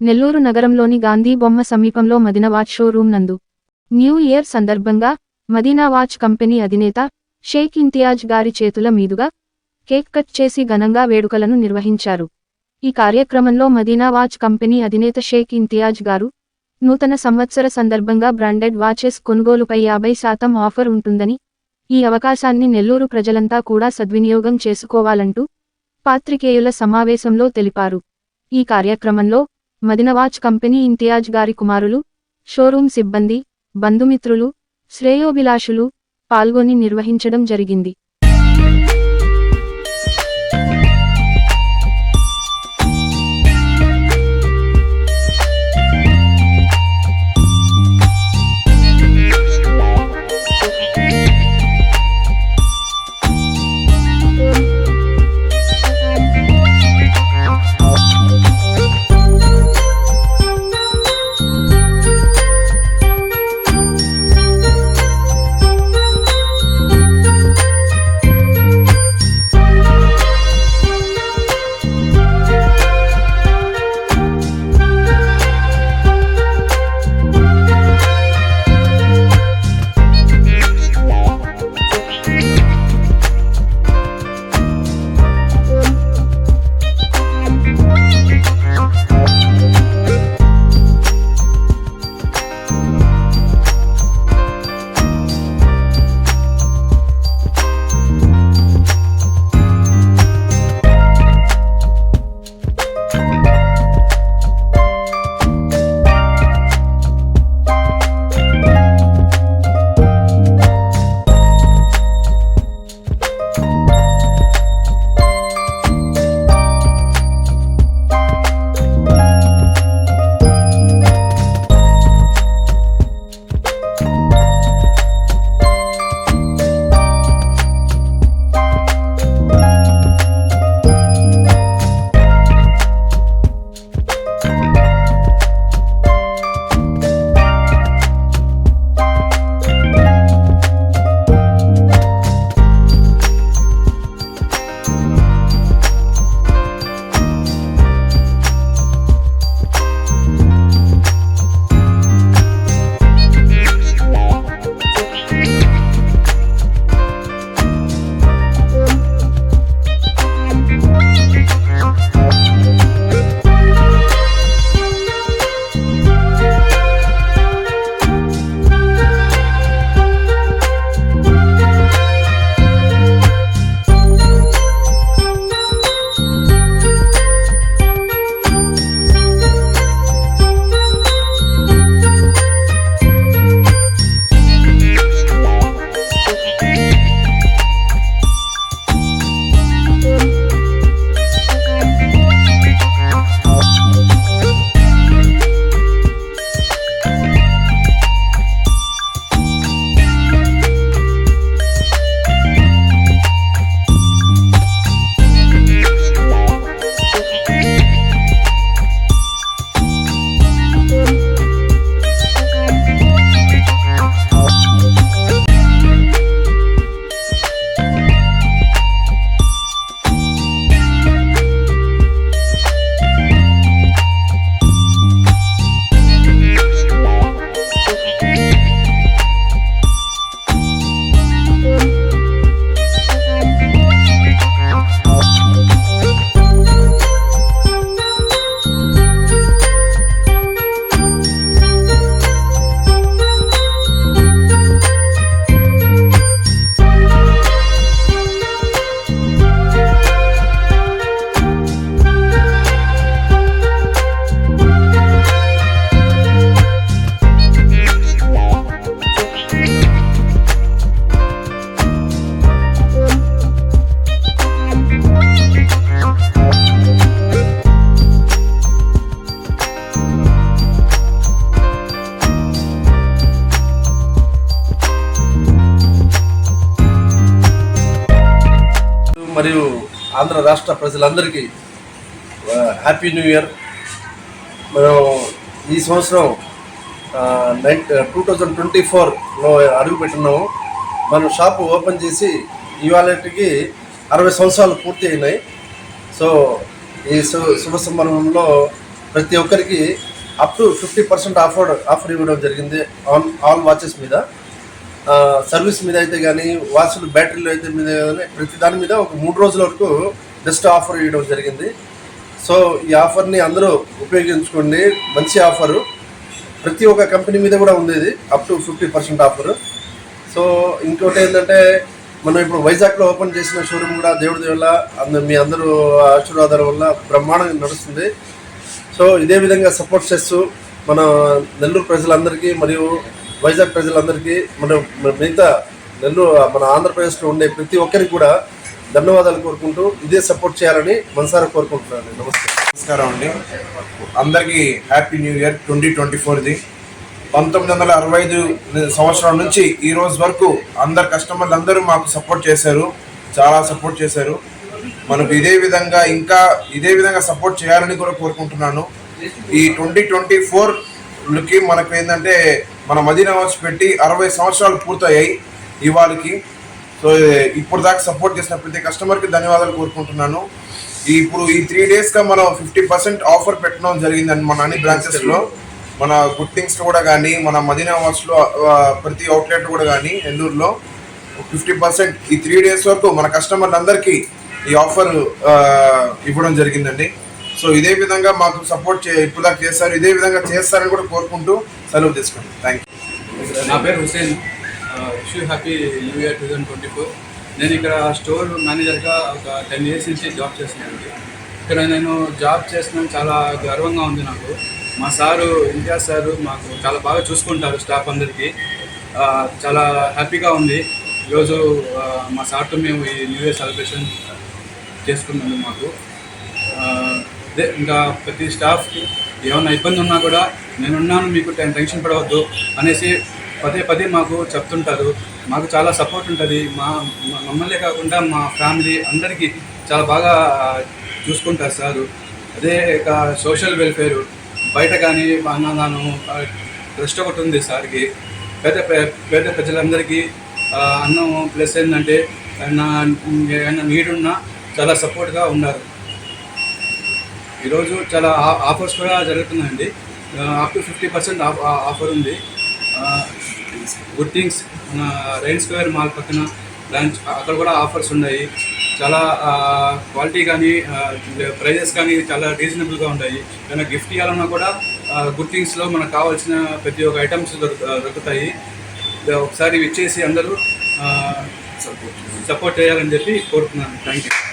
నెల్లూరు నగరంలోని గాంధీ బొమ్మ సమీపంలో మదిన వాచ్ షోరూం నందు. న్యూ ఇయర్ సందర్భంగా మదీనా వాచ్ కంపెనీ అధినేత షేక్ ఇంతియాజ్ గారి చేతుల మీదుగా కేక్ కట్ చేసి ఘనంగా వేడుకలను నిర్వహించారు. ఈ కార్యక్రమంలో మదీనా వాచ్ కంపెనీ అధినేత షేక్ ఇంతియాజ్ గారు నూతన సంవత్సర సందర్భంగా బ్రాండెడ్ వాచెస్ కొనుగోలుపై యాభై శాతం ఆఫర్ ఉంటుందని ఈ అవకాశాన్ని నెల్లూరు ప్రజలంతా కూడా సద్వినియోగం చేసుకోవాలంటూ పాత్రికేయుల సమావేశంలో తెలిపారు. ఈ కార్యక్రమంలో మదినవాచ్ కంపెనీ ఇంతియాజ్ గారి కుమారులు షోరూం సిబ్బంది బంధుమిత్రులు శ్రేయోభిలాషులు పాల్గొని నిర్వహించడం జరిగింది. మరియు ఆంధ్ర రాష్ట్ర ప్రజలందరికీ హ్యాపీ న్యూ ఇయర్ మనం ఈ సంవత్సరం నైన్ టూ థౌజండ్ ట్వంటీ ఫోర్లో అడుగుపెట్టున్నాము. మనం షాపు ఓపెన్ చేసి ఇవాళకి అరవై సంవత్సరాలు పూర్తి అయినాయి. సో ఈ శు శుభ సంబంధంలో ప్రతి ఒక్కరికి up to fifty percent offer offer ఇవ్వడం జరిగింది ఆన్ ఆల్ వాచెస్ మీద. సర్వీస్ మీద అయితే కానీ వాచ్లు బ్యాటరీలు అయితే మీద కానీ ప్రతి దాని మీద ఒక మూడు రోజుల వరకు బెస్ట్ ఆఫర్ ఇవ్వడం జరిగింది. సో ఈ ఆఫర్ని అందరూ ఉపయోగించుకోండి. మంచి ఆఫరు ప్రతి ఒక్క కంపెనీ మీద కూడా ఉంది ఇది up to fifty percent offer so ఇంకోటి ఏంటంటే మనం ఇప్పుడు వైజాగ్లో ఓపెన్ చేసిన షోరూమ్ కూడా దేవుడి దేవుళ్ళ అందరు మీ అందరూ ఆశీర్వాదాల వల్ల బ్రహ్మాండంగా నడుస్తుంది. సో ఇదే విధంగా సపోర్ట్ చేస్తూ మన నెల్లూరు ప్రజలందరికీ మరియు వైజాగ్ ప్రజలందరికీ మన మిగతా నెల్లూరు మన ఆంధ్రప్రదేశ్లో ఉండే ప్రతి ఒక్కరికి కూడా ధన్యవాదాలు కోరుకుంటూ ఇదే సపోర్ట్ చేయాలని మనసారా కోరుకుంటున్నాను. నమస్తే. నమస్కారం అండి. అందరికీ happy new year twenty twenty ఫోర్ది. పంతొమ్మిది వందల అరవై ఐదు సంవత్సరం నుంచి ఈ రోజు వరకు అందరు కస్టమర్లు అందరూ మాకు సపోర్ట్ చేశారు. చాలా సపోర్ట్ చేశారు. మనకు ఇదే విధంగా ఇంకా ఇదే విధంగా సపోర్ట్ చేయాలని కూడా కోరుకుంటున్నాను. ఈ ట్వంటీ ట్వంటీ ఫోర్కి మనకు ఏంటంటే మన మదీనా హౌస్ పెట్టి అరవై సంవత్సరాలు పూర్తయ్యాయి ఇవాళకి. సో ఇప్పుడు దాకా సపోర్ట్ చేసిన ప్రతి కస్టమర్కి ధన్యవాదాలు కోరుకుంటున్నాను. ఇప్పుడు ఈ త్రీ డేస్గా మనం ఫిఫ్టీ పర్సెంట్ ఆఫర్ పెట్టడం జరిగిందండి మన అన్ని బ్రాంచెస్లో మన గుడ్ థింగ్స్లో కూడా కానీ మన మదీనా హౌస్లో ప్రతి అవుట్లెట్ కూడా కానీ నెల్లూరులో ఫిఫ్టీ పర్సెంట్ ఈ త్రీ డేస్ వరకు మన కస్టమర్లందరికీ ఈ ఆఫర్ ఇవ్వడం జరిగిందండి. సో ఇదే విధంగా మాకు సపోర్ట్ చే ఇప్పుడు దాకా చేస్తారు ఇదే విధంగా చేస్తారని కూడా కోరుకుంటూ సెలవు తీసుకోండి థ్యాంక్ యూ నా పేరు Hussain. Wish you happy new year two thousand twenty four. నేను ఇక్కడ స్టోర్ మేనేజర్గా ఒక టెన్ ఇయర్స్ నుంచి జాబ్ చేస్తున్నాను. ఇక్కడ నేను జాబ్ చేస్తున్నాను. చాలా గర్వంగా ఉంది నాకు. మా సారు ఇంతియాజ్ సారు మాకు చాలా బాగా చూసుకుంటారు స్టాఫ్ అందరికీ. చాలా హ్యాపీగా ఉంది. ఈరోజు మా సార్తో మేము ఈ న్యూ ఇయర్ సెలబ్రేషన్ చేసుకున్నాము మాకు. ఇంకా ప్రతి స్టాఫ్కి ఏమైనా ఇబ్బంది ఉన్నా కూడా నేనున్నాను మీకు టెన్షన్ పడవద్దు అనేసి పదే పదే మాకు చెప్తుంటారు. మాకు చాలా సపోర్ట్ ఉంటుంది. మా మమ్మల్నే కాకుండా మా ఫ్యామిలీ అందరికీ చాలా బాగా చూసుకుంటారు సారు. అదే ఇక సోషల్ వెల్ఫేర్. బయట కానీ అన్నదానం ట్రస్ట్ ఒకటి ఉంది సార్కి. పేద పేద ప్రజలందరికీ అన్నం ప్లస్ ఏంటంటే ఏమన్నా ఏమైనా నీడున్నా చాలా సపోర్ట్గా ఉన్నారు. ఈరోజు చాలా ఆ- ఆఫర్స్ కూడా జరుగుతున్నాయండి. Up to fifty percent offer ఉంది. Good things rain square mall పక్కన బ్రాంచ్ అక్కడ కూడా ఆఫర్స్ ఉన్నాయి. చాలా క్వాలిటీ కానీ ప్రైజెస్ కానీ చాలా రీజనబుల్గా ఉంటాయి ఏమైనా గిఫ్ట్ ఇవ్వాలన్నా కూడా గుడ్ థింగ్స్లో మనకు కావాల్సిన ప్రతి ఒక్క ఐటమ్స్ దొరుకుతాయి. ఒకసారి ఇచ్చేసి అందరూ సపోర్ట్ చేయాలని చెప్పి కోరుతున్నాను. Thank you